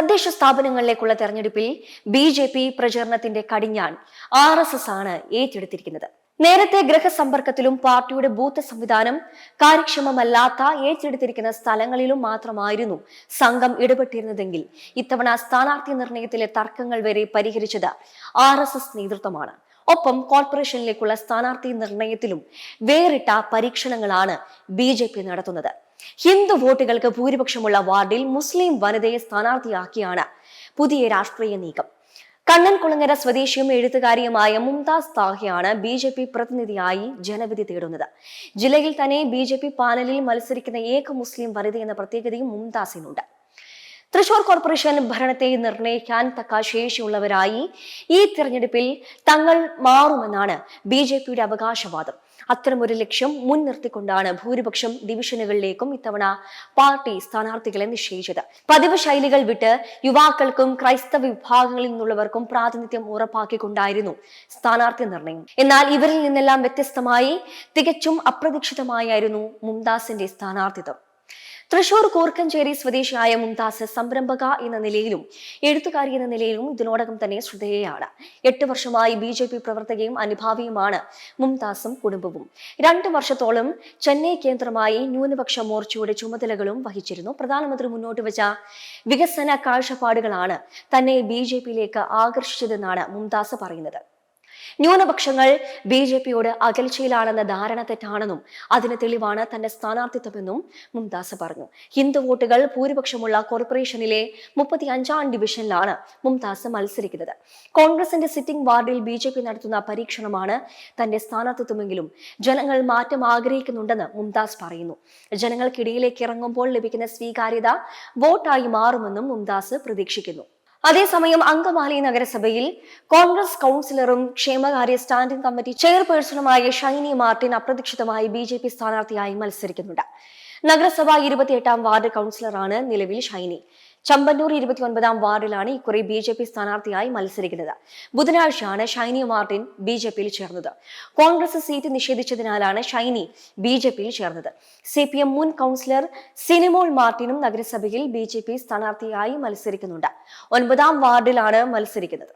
തദ്ദേശ സ്ഥാപനങ്ങളിലേക്കുള്ള തെരഞ്ഞെടുപ്പിൽ ബി ജെ പി പ്രചരണത്തിന്റെ കടിഞ്ഞാൺ ആർ എസ് എസ് ആണ് ഏറ്റെടുത്തിരിക്കുന്നത്. നേരത്തെ ഗ്രഹസമ്പർക്കത്തിലും പാർട്ടിയുടെ ബൂത്ത് സംവിധാനം കാര്യക്ഷമമല്ലാത്ത ഏറ്റെടുത്തിരിക്കുന്ന സ്ഥലങ്ങളിലും മാത്രമായിരുന്നു സംഘം ഇടപെട്ടിരുന്നതെങ്കിൽ ഇത്തവണ സ്ഥാനാർത്ഥി നിർണയത്തിലെ തർക്കങ്ങൾ വരെ പരിഹരിച്ചത് ആർ നേതൃത്വമാണ്. ഒപ്പം കോർപ്പറേഷനിലേക്കുള്ള സ്ഥാനാർത്ഥി നിർണയത്തിലും വേറിട്ട പരീക്ഷണങ്ങളാണ് ബി ജെ പി നടത്തുന്നത്. ഹിന്ദു വോട്ടുകൾക്ക് ഭൂരിപക്ഷമുള്ള വാർഡിൽ മുസ്ലിം വനിതയെ സ്ഥാനാർത്ഥിയാക്കിയാണ് പുതിയ രാഷ്ട്രീയ നീക്കം. കണ്ണൻകുളങ്ങര സ്വദേശിയും എഴുത്തുകാരിയുമായ മുംതാസ് താഹയാണ് ബി ജെ പി പ്രതിനിധിയായി ജനവിധി തേടുന്നത്. ജില്ലയിൽ തന്നെ ബി ജെ പി പാനലിൽ മത്സരിക്കുന്ന ഏക മുസ്ലിം വനിത എന്ന പ്രത്യേകതയും മുംതാസിനുണ്ട്. തൃശൂർ കോർപ്പറേഷൻ ഭരണത്തെ നിർണയിക്കാൻ തക്ക ശേഷിയുള്ളവരായി ഈ തിരഞ്ഞെടുപ്പിൽ തങ്ങൾ മാറുമെന്നാണ് ബി ജെ പിയുടെ അവകാശവാദം. അത്തരമൊരു ലക്ഷ്യം മുൻനിർത്തിക്കൊണ്ടാണ് ഭൂരിപക്ഷം ഡിവിഷനുകളിലേക്കും ഇത്തവണ പാർട്ടി സ്ഥാനാർത്ഥികളെ നിശ്ചയിച്ചത്. പതിവ് ശൈലികൾ വിട്ട് യുവാക്കൾക്കും ക്രൈസ്തവ വിഭാഗങ്ങളിൽ നിന്നുള്ളവർക്കും പ്രാതിനിധ്യം ഉറപ്പാക്കിക്കൊണ്ടായിരുന്നു സ്ഥാനാർത്ഥി നിർണയം. എന്നാൽ ഇവരിൽ നിന്നെല്ലാം വ്യത്യസ്തമായി തികച്ചും അപ്രതീക്ഷിതമായിരുന്നു മുംതാസിന്റെ സ്ഥാനാർത്ഥിത്വം. തൃശൂർ കൂർക്കഞ്ചേരി സ്വദേശിയായ മുംതാസ് സംരംഭക എന്ന നിലയിലും എഴുത്തുകാരി എന്ന നിലയിലും ഇതിനോടകം തന്നെ ശ്രദ്ധേയയാണ്. എട്ട് വർഷമായി ബി ജെ പി പ്രവർത്തകയും അനുഭാവിയുമാണ് മുംതാസും കുടുംബവും. രണ്ട് വർഷത്തോളം ചെന്നൈ കേന്ദ്രമായി ന്യൂനപക്ഷ മോർച്ചയുടെ ചുമതലകളും വഹിച്ചിരുന്നു. പ്രധാനമന്ത്രി മുന്നോട്ട് വെച്ച വികസന കാഴ്ചപ്പാടുകളാണ് തന്നെ ബി ജെ പിയിലേക്ക് ആകർഷിച്ചതെന്നാണ് മുംതാസ് പറയുന്നത്. ന്യൂനപക്ഷങ്ങൾ ബി ജെ പിയോട് അകൽച്ചയിലാണെന്ന ധാരണ തെറ്റാണെന്നും അതിന് തെളിവാണ് തന്റെ സ്ഥാനാർത്ഥിത്വമെന്നും മുംതാസ് പറഞ്ഞു. ഹിന്ദു വോട്ടുകൾ ഭൂരിപക്ഷമുള്ള കോർപ്പറേഷനിലെ മുപ്പത്തി അഞ്ചാം ഡിവിഷനിലാണ് മുംതാസ് മത്സരിക്കുന്നത്. കോൺഗ്രസിന്റെ സിറ്റിംഗ് വാർഡിൽ ബി ജെ പി നടത്തുന്ന പരീക്ഷണമാണ് തന്റെ സ്ഥാനാർത്ഥിത്വമെങ്കിലും ജനങ്ങൾ മാറ്റം ആഗ്രഹിക്കുന്നുണ്ടെന്ന് മുംതാസ് പറയുന്നു. ജനങ്ങൾക്കിടയിലേക്ക് ഇറങ്ങുമ്പോൾ ലഭിക്കുന്ന സ്വീകാര്യത വോട്ടായി മാറുമെന്നും മുംതാസ് പ്രതീക്ഷിക്കുന്നു. അതേസമയം അങ്കമാലി നഗരസഭയിൽ കോൺഗ്രസ് കൗൺസിലറും ക്ഷേമകാര്യ സ്റ്റാൻഡിംഗ് കമ്മിറ്റി ചെയർപേഴ്സണുമായ ഷൈനി മാർട്ടിൻ അപ്രതീക്ഷിതമായി ബി ജെ പി സ്ഥാനാർത്ഥിയായി മത്സരിക്കുന്നുണ്ട്. നഗരസഭ ഇരുപത്തിയെട്ടാം വാർഡ് കൗൺസിലറാണ് നിലവിൽ ഷൈനി. ചമ്പന്നൂർ ഇരുപത്തിയൊൻപതാം വാർഡിലാണ് ഇക്കുറി ബി ജെ പി സ്ഥാനാർത്ഥിയായി മത്സരിക്കുന്നത്. ബുധനാഴ്ചയാണ് ഷൈനി മാർട്ടിൻ ബി ജെ പിയിൽ ചേർന്നത്. കോൺഗ്രസ് സീറ്റ് നിഷേധിച്ചതിനാലാണ് ഷൈനി ബി ജെ പിയിൽ ചേർന്നത്. സി പി എം മുൻ കൗൺസിലർ സിനിമോൾ മാർട്ടിനും നഗരസഭയിൽ ബി ജെ പി സ്ഥാനാർത്ഥിയായി മത്സരിക്കുന്നുണ്ട്. ഒൻപതാം വാർഡിലാണ് മത്സരിക്കുന്നത്.